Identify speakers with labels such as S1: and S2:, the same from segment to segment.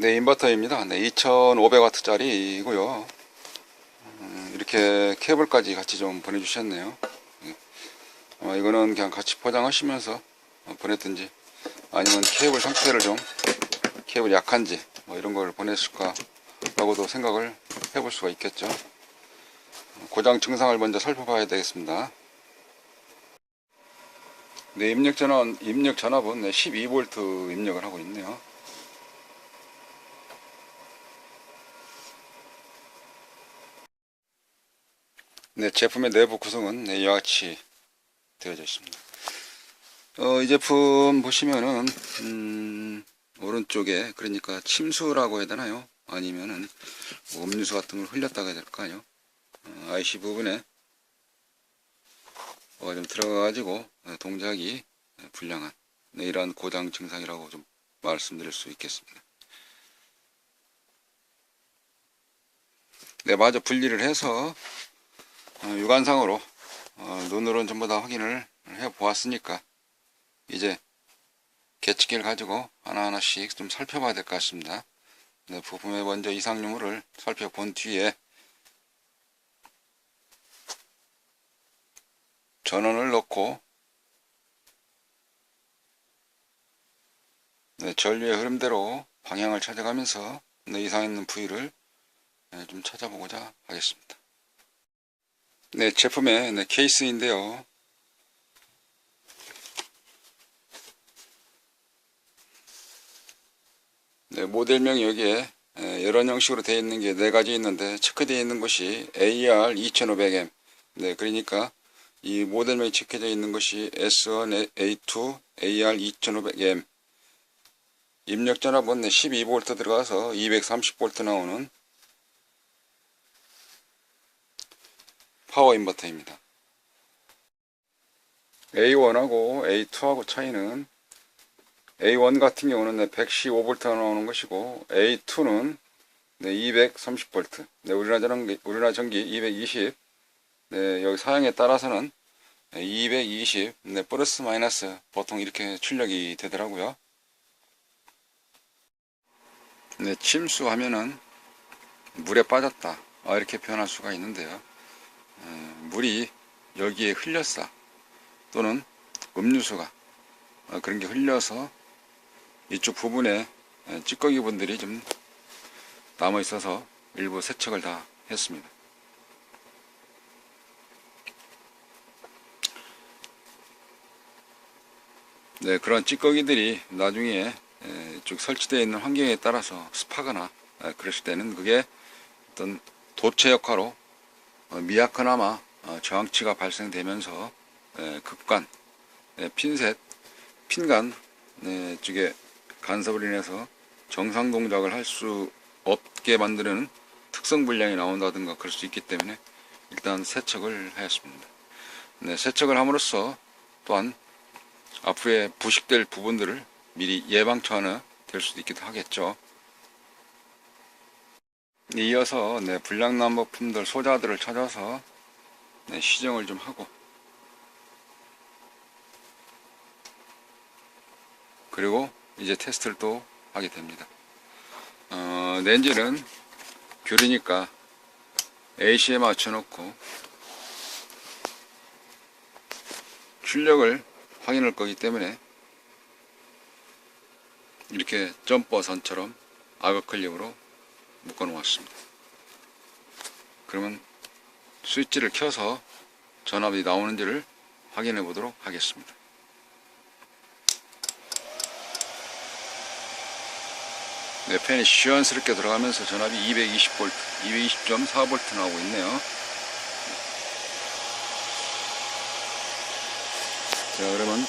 S1: 네, 인버터입니다. 네, 2500W짜리이고요. 음, 이렇게 케이블까지 같이 좀 보내주셨네요. 네. 어, 이거는 그냥 같이 포장하시면서 어, 보냈든지 아니면 케이블 상태를 좀 케이블 약한지 뭐 이런 걸 보냈을까 라고도 생각을 해볼 수가 있겠죠. 고장 증상을 먼저 살펴봐야 되겠습니다. 네, 입력 전원, 입력 전압은 네, 12V 입력을 하고 있네요. 네, 제품의 내부 구성은 네, 이와 같이 되어져 있습니다. 어, 이 제품 보시면은, 음, 오른쪽에, 그러니까 침수라고 해야 되나요? 아니면은, 뭐 음료수 같은 걸 흘렸다고 해야 될까요? 어, IC 부분에, 뭐가 좀 들어가가지고, 어, 동작이 불량한, 네, 이러한 고장 증상이라고 좀 말씀드릴 수 있겠습니다. 네, 마저 분리를 해서, 어, 육안상으로 어, 눈으로는 전부 다 확인을 해 보았으니까 이제 계측기를 가지고 하나하나씩 좀 살펴봐야 될 것 같습니다. 네, 부품에 먼저 이상 유무를 살펴본 뒤에 전원을 넣고 네, 전류의 흐름대로 방향을 찾아가면서 네, 이상 있는 부위를 네, 좀 찾아보고자 하겠습니다. 네, 제품의 네, 케이스인데요. 네, 모델명이 여기에 에, 여러 형식으로 되어 있는 게 네 가지 있는데 체크되어 있는 것이 AR 2500M. 네, 그러니까 이 모델명이 체크되어 있는 것이 S1, A2, AR 2500M. 입력 전압은 네, 12V 들어가서 230V 나오는 파워 인버터입니다. A1하고 A2하고 차이는 A1 같은 경우는 115V가 나오는 것이고 A2는 230V 네, 우리나라 전기, 우리나라 전기 220 네, 여기 사양에 따라서는 220 네, 플러스 마이너스 보통 이렇게 출력이 되더라고요. 네, 침수하면은 물에 빠졌다 아, 이렇게 표현할 수가 있는데요. 물이 여기에 흘렸어 또는 음료수가 어, 그런 게 흘려서 이쪽 부분에 찌꺼기 분들이 좀 남아 있어서 일부 세척을 다 했습니다. 네, 그런 찌꺼기들이 나중에 쭉 설치되어 있는 환경에 따라서 습하거나 그랬을 때는 그게 어떤 도체 역할로 어, 미약하나마 어, 저항치가 발생되면서 극간 핀셋 핀간 쪽에 간섭을 인해서 정상 동작을 할 수 없게 만드는 특성 불량이 나온다든가 그럴 수 있기 때문에 일단 세척을 하였습니다. 네, 세척을 함으로써 또한 앞으로의 부식될 부분들을 미리 예방차원에 될 수도 있기도 하겠죠. 이어서 네, 불량난부품들 소자들을 찾아서 네, 시정을 좀 하고 그리고 이제 테스트를 또 하게 됩니다. 어, 렌즈는 귤이니까 AC에 맞춰 놓고 출력을 확인할 거기 때문에 이렇게 점퍼선처럼 악어 클립으로 묶어 놓았습니다. 그러면 스위치를 켜서 전압이 나오는지를 확인해 보도록 하겠습니다. 네, 팬이 시원스럽게 들어가면서 전압이 220V, 220.4V 나오고 있네요. 자, 그러면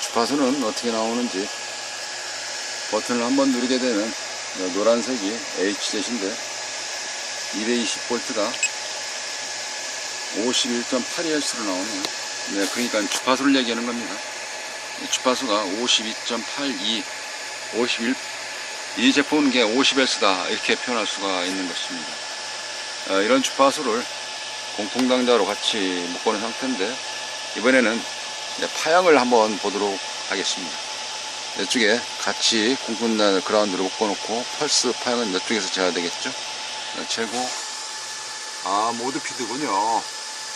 S1: 주파수는 어떻게 나오는지 버튼을 한번 누르게 되면 노란색이 HZ인데 220V가 51.82Hz로 나오네요. 네, 그러니까 주파수를 얘기하는 겁니다. 주파수가 52.82, 51, 이 제품은 게 50Hz다 이렇게 표현할 수가 있는 것입니다. 어, 이런 주파수를 공통당자로 같이 묶어놓은 상태인데 이번에는 파형을 한번 보도록 하겠습니다. 이쪽에 같이 공군단 그라운드로 묶어놓고 펄스 파형은 이쪽에서 재야 되겠죠. 네, 재고 아 모드 피드군요.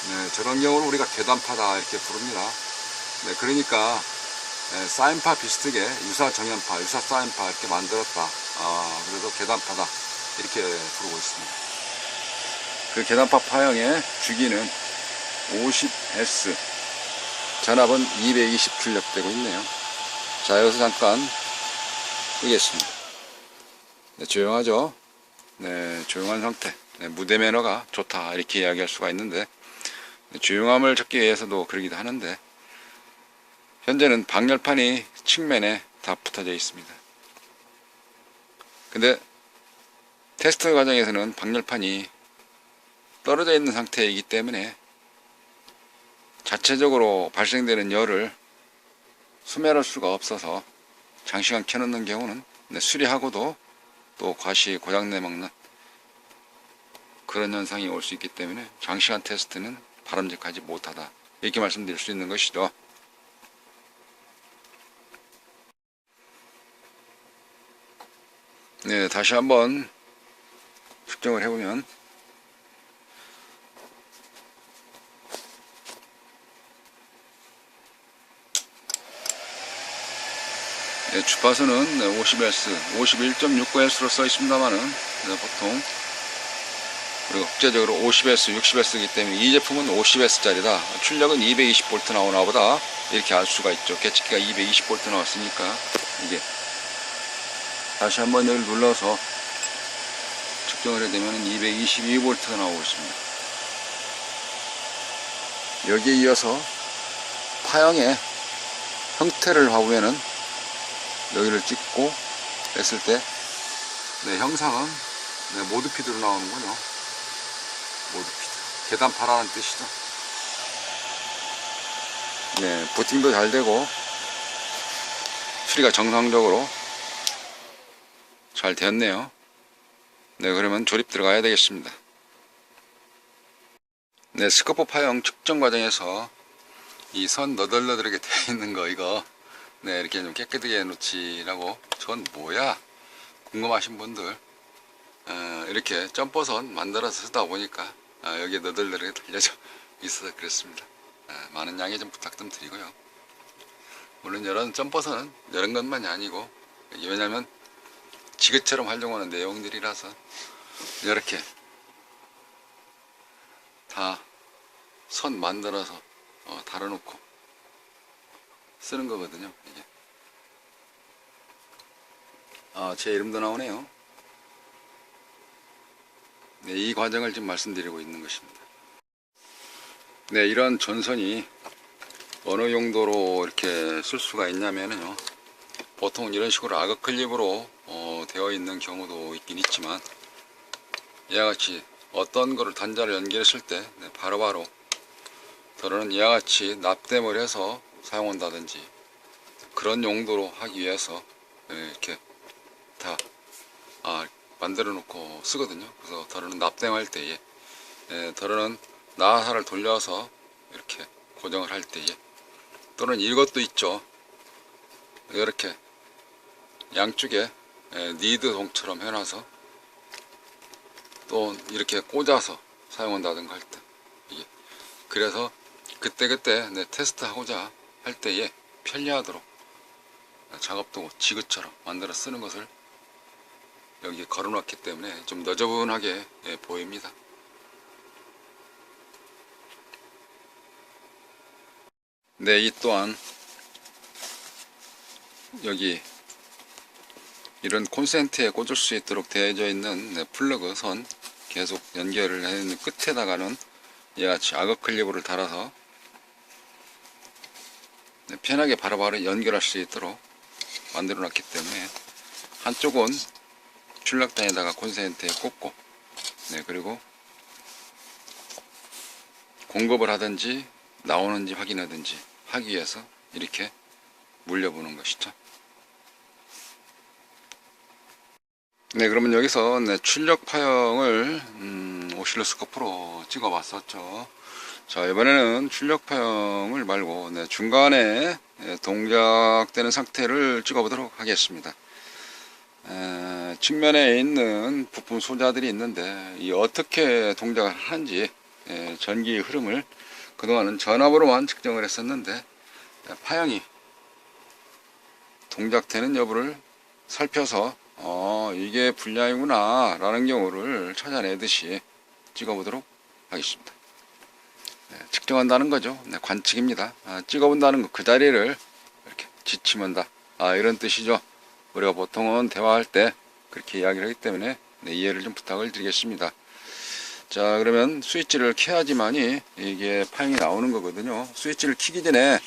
S1: 네, 저런 경우를 우리가 계단파다 이렇게 부릅니다. 네, 그러니까 네, 사인파 비슷하게 유사 정연파, 유사 사인파 이렇게 만들었다. 아, 그래도 계단파다 이렇게 부르고 있습니다. 그 계단파 파형의 주기는 50S, 전압은 220 출력되고 있네요. 자, 여기서 잠깐 끄겠습니다. 네, 조용하죠? 네, 조용한 상태. 네, 무대 매너가 좋다. 이렇게 이야기할 수가 있는데, 네, 조용함을 찾기 위해서도 그러기도 하는데, 현재는 방열판이 측면에 다 붙어져 있습니다. 근데, 테스트 과정에서는 방열판이 떨어져 있는 상태이기 때문에, 자체적으로 발생되는 열을 소멸할 수가 없어서 장시간 켜놓는 경우는 네, 수리하고도 또 과시 고장내 먹는 그런 현상이 올 수 있기 때문에 장시간 테스트는 바람직하지 못하다 이렇게 말씀드릴 수 있는 것이죠. 네, 다시 한번 측정을 해보면 주파수는 50Hz, 51.69Hz로 써 있습니다만은 네, 보통 그리고 국제적으로 50Hz, 60Hz이기 때문에 이 제품은 50Hz짜리다. 출력은 220V 나오나 보다 이렇게 알 수가 있죠. 계측기가 220V 나왔으니까 이게 다시 한번 여기 눌러서 측정을 해야 되면 222V가 나오고 있습니다. 여기에 이어서 파형의 형태를 봐보면은 여기를 찍고 했을 때 네, 형상은 네, 모드피드로 나오는군요. 모드피드. 계단파라는 뜻이죠. 네, 부팅도 잘 되고 수리가 정상적으로 잘 되었네요. 네, 그러면 조립 들어가야 되겠습니다. 네, 스코프 파형 측정 과정에서 이 선 너덜너덜하게 되어 있는 거 이거 네, 이렇게 좀 깨끗하게 해놓지라고 전 뭐야 궁금하신 분들 어, 이렇게 점퍼선 만들어서 쓰다 보니까 어, 여기에 너덜너덜하게 달려져 있어서 그랬습니다. 어, 많은 양해 좀 부탁 좀 드리고요. 물론 이런 점퍼선은 이런 것만이 아니고 왜냐면 지그처럼 활용하는 내용들이라서 이렇게 다 선 만들어서 어, 달아놓고 쓰는 거거든요. 이게. 아, 제 이름도 나오네요. 네, 이 과정을 지금 말씀드리고 있는 것입니다. 네, 이런 전선이 어느 용도로 이렇게 쓸 수가 있냐면요. 보통 이런 식으로 악어 클립으로 어, 되어 있는 경우도 있긴 있지만 이와 같이 어떤 거를 단자를 연결했을 때 네, 바로바로 더러는 이와 같이 납땜을 해서 사용한다든지 그런 용도로 하기 위해서 예, 이렇게 다 아, 만들어 놓고 쓰거든요. 그래서 더러는 납땜할 때에 예, 더러는 나사를 돌려서 이렇게 고정을 할 때에 또는 이것도 있죠. 이렇게 양쪽에 예, 니드 동처럼 해놔서 또 이렇게 꽂아서 사용한다든가 할 때 그래서 그때그때 내 테스트 하고자 할 때에 편리하도록 작업도 지그처럼 만들어 쓰는 것을 여기에 걸어놨기 때문에 좀 너저분하게 예, 보입니다. 네, 이 또한 여기 이런 콘센트에 꽂을 수 있도록 되어져 있는 네, 플러그 선 계속 연결을 해 끝에다가는 이같이 악어 클립을 달아서 네, 편하게 바로바로 연결할 수 있도록 만들어 놨기 때문에 한쪽은 출력단에다가 콘센트에 꽂고 네 그리고 공급을 하든지 나오는지 확인하든지 하기 위해서 이렇게 물려보는 것이죠. 네, 그러면 여기서 네, 출력 파형을 음, 오실로스코프로 찍어 봤었죠. 자, 이번에는 출력 파형을 말고 네, 중간에 예, 동작되는 상태를 찍어보도록 하겠습니다. 에, 측면에 있는 부품 소자들이 있는데 이 어떻게 동작을 하는지 예, 전기 흐름을 그동안은 전압으로만 측정을 했었는데 예, 파형이 동작되는 여부를 살펴서 어, 이게 불량이구나 라는 경우를 찾아내듯이 찍어보도록 하겠습니다. 네, 측정한다는 거죠. 네, 관측입니다. 아, 찍어본다는 거 그 자리를 이렇게 지치면다. 아, 이런 뜻이죠. 우리가 보통은 대화할 때 그렇게 이야기를 하기 때문에 네, 이해를 좀 부탁을 드리겠습니다. 자, 그러면 스위치를 켜야지만이 이게 파형이 나오는 거거든요. 스위치를 켜기 전에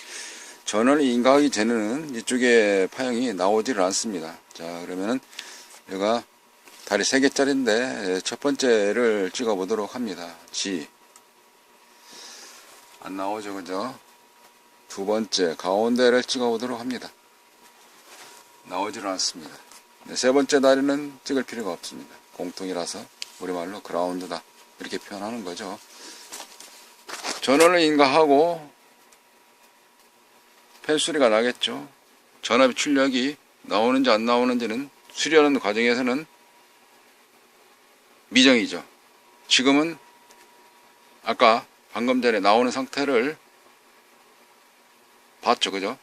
S1: 전원을 인가하기 전에는 이쪽에 파형이 나오지를 않습니다. 자, 그러면은 얘가 다리 3개짜리인데 첫 번째를 찍어 보도록 합니다. G. 안 나오죠, 그죠? 두 번째, 가운데를 찍어 보도록 합니다. 나오지를 않습니다. 네, 세 번째 다리는 찍을 필요가 없습니다. 공통이라서 우리말로 그라운드다. 이렇게 표현하는 거죠. 전원을 인가하고 펠소리가 나겠죠. 전압 출력이 나오는지 안 나오는지는 수리하는 과정에서는 미정이죠. 지금은 아까 방금 전에 나오는 상태를 봤죠. 그죠?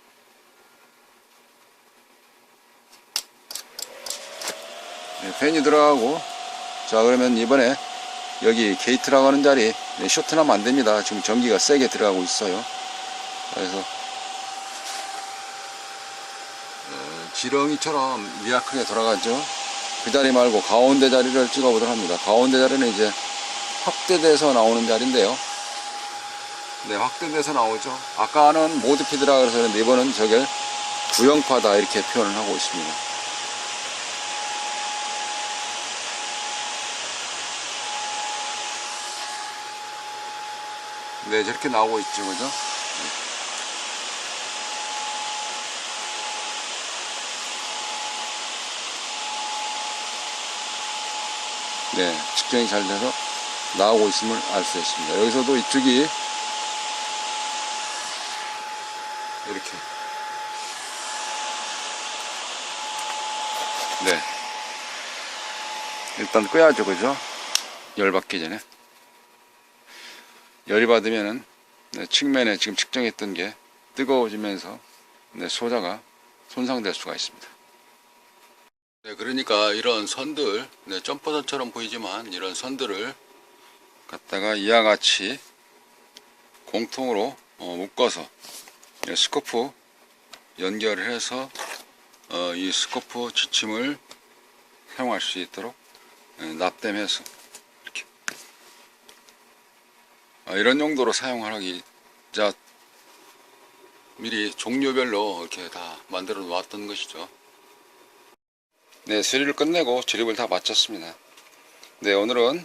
S1: 네, 팬이 들어가고 자 그러면 이번에 여기 게이트라고 하는 자리 네, 쇼트 나면 안 됩니다. 지금 전기가 세게 들어가고 있어요. 그래서 어, 지렁이처럼 미약하게 돌아가죠. 그 자리 말고 가운데 자리를 찍어 보도록 합니다. 가운데 자리는 이제 확대돼서 나오는 자리인데요. 네, 확대돼서 나오죠. 아까는 모드 피드라 그래서 그런데 이번은 저게 구형파다 이렇게 표현을 하고 있습니다. 네, 저렇게 나오고 있죠, 그죠? 네, 측정이 잘 돼서 나오고 있음을 알 수 있습니다. 여기서도 이쪽이 이렇게. 네. 일단 끄야죠 그죠? 열 받기 전에. 열이 받으면은 네, 측면에 지금 측정했던 게 뜨거워지면서 네, 소자가 손상될 수가 있습니다. 네, 그러니까 이런 선들, 네, 점퍼선처럼 보이지만 이런 선들을 갖다가 이와 같이 공통으로 어, 묶어서 이 스코프 연결을 해서 어, 이 스코프 지침을 사용할 수 있도록 예, 납땜해서 이렇게 아, 이런 용도로 사용하기 자 미리 종류별로 이렇게 다 만들어 놓았던 것이죠. 네, 수리를 끝내고 조립을 다 마쳤습니다. 네, 오늘은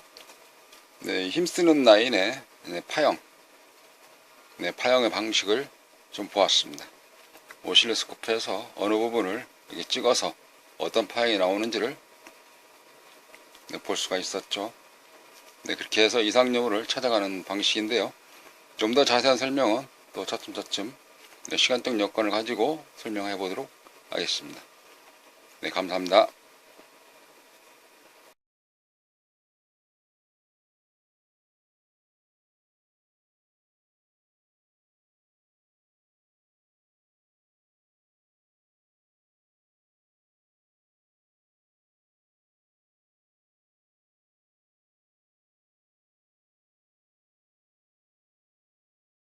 S1: 네, 힘쓰는 라인의 네, 파형, 네, 파형의 방식을 좀 보았습니다. 오실로스코프에서 어느 부분을 이렇게 찍어서 어떤 파형이 나오는지를 네, 볼 수가 있었죠. 네, 그렇게 해서 이상 여부를 찾아가는 방식인데요. 좀 더 자세한 설명은 또 차츰차츰 네, 시간적 여건을 가지고 설명해 보도록 하겠습니다. 네, 감사합니다.